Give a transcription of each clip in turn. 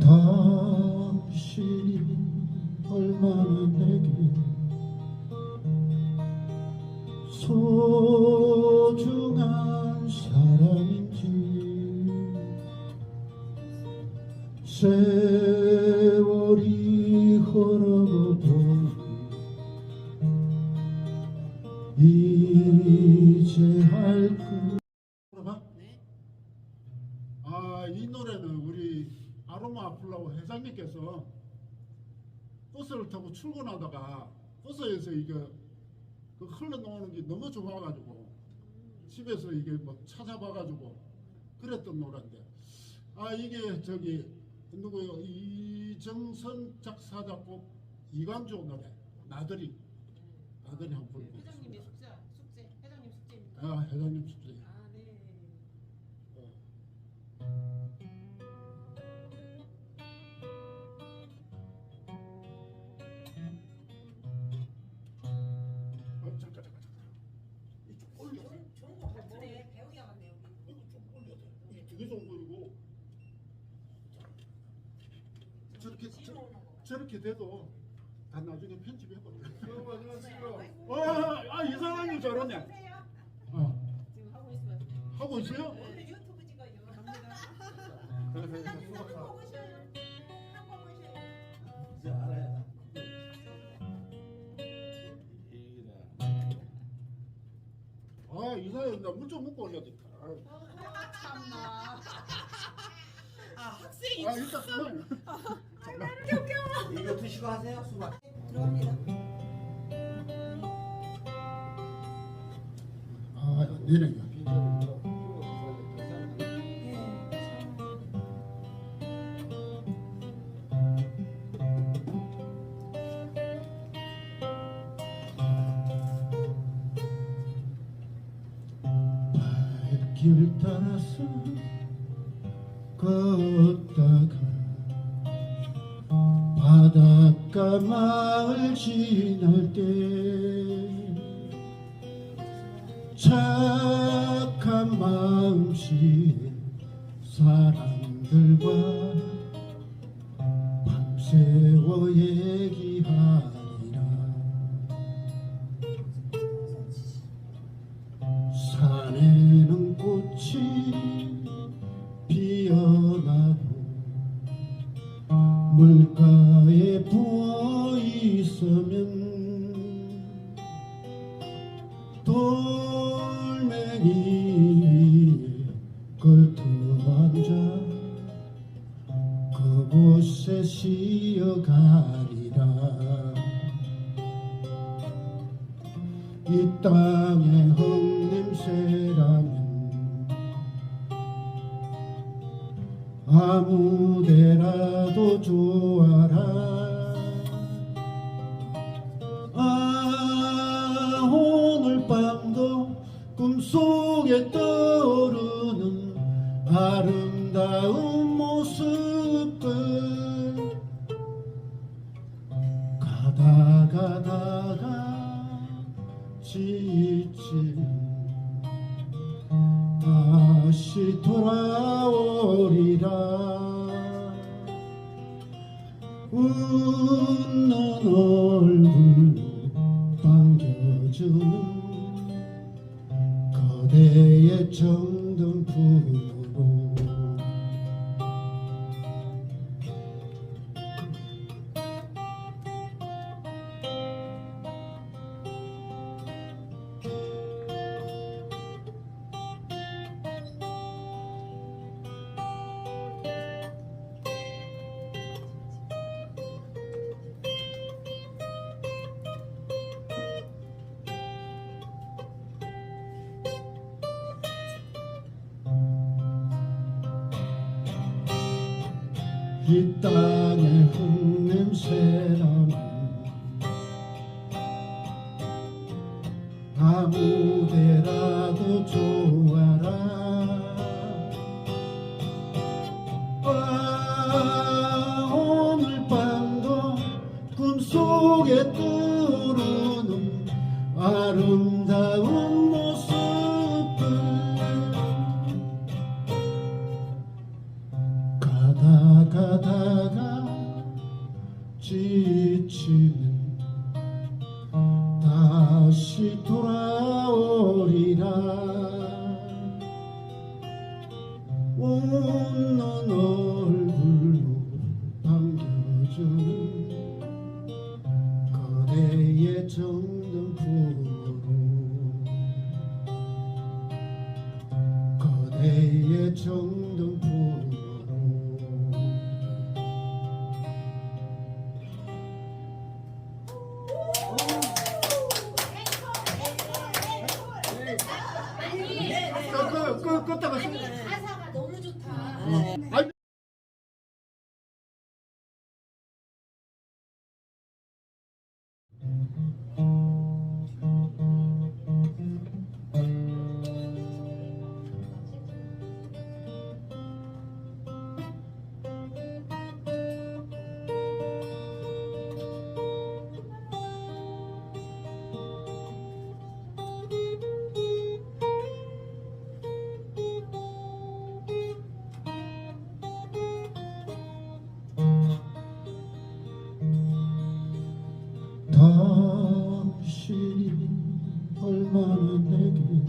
당신이 얼마나 내게 소중한 사람인지 세월이 흐르고 이제 할그 물어봐 네. 아, 이 노래는 우리 아로마 회장님께서 버스를 타고 출근하다가 버스에서 이게 그 흘러나오는 게 너무 좋아가지고 집에서 이게 뭐 찾아봐가지고 그랬던 노래인데. 아 이게 저기 누구요? 이정선 작사 작곡 이광조 노래. 나들이. 나들이 한번 불고 회장님의 숙제 숙제 회장님 숙제입니까? 아 회장님 숙제 되게 좋은 거이고 자, 저렇게 저, 저렇게 돼도 다 나중에 편집해버려 어, 아 이상하게 저러네. 어, 지금 하고 있어요. 하고 있어요? 오늘 유튜브 찍어요. 회장님 한번 보셔요. 한번 보셔요. 이제 알아야 아 이상해 나 물좀 먹고 올려야겠다 아, 참나. 아 학생이 아 일단 그만. 이거 드시고 하세요 수박. 들어갑니다. 아 내려 걷다가 바닷가 마을 지날 때 착한 마음씨 사람들과 밤새워 얘기하 돌멩이 걸터 앉아 그곳에 쉬어가리라. 이 땅의 흙냄새라면 아무데 아름다운 모습들. 가다 가다가 지친 다시 돌아오리라. 웃는 얼굴 이 땅의 흙냄새라는 아무데라도 좋아라. 아, 오늘 밤도 꿈속에 떠오르는 아름 지치는 다시 돌아오리라. 웃는 얼굴로 반겨준 그대의 정등포로. 그대의 정등포 老公，给我，给我，给。 당신이 얼마나 내게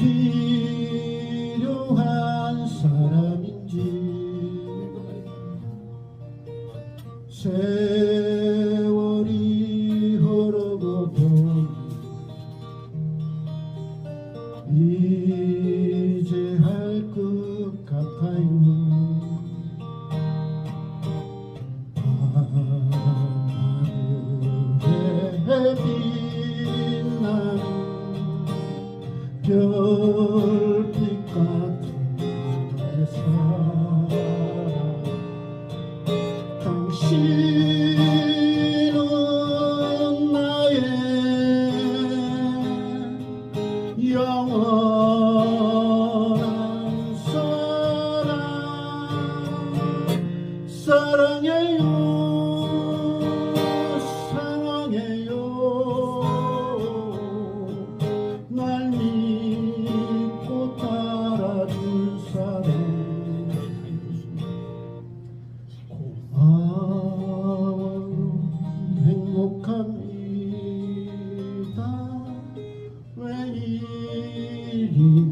E 是 he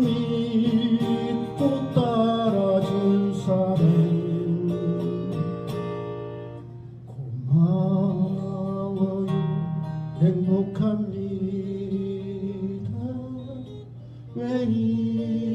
믿고 따라준 사람 고마워요. 행복합니다. 왜이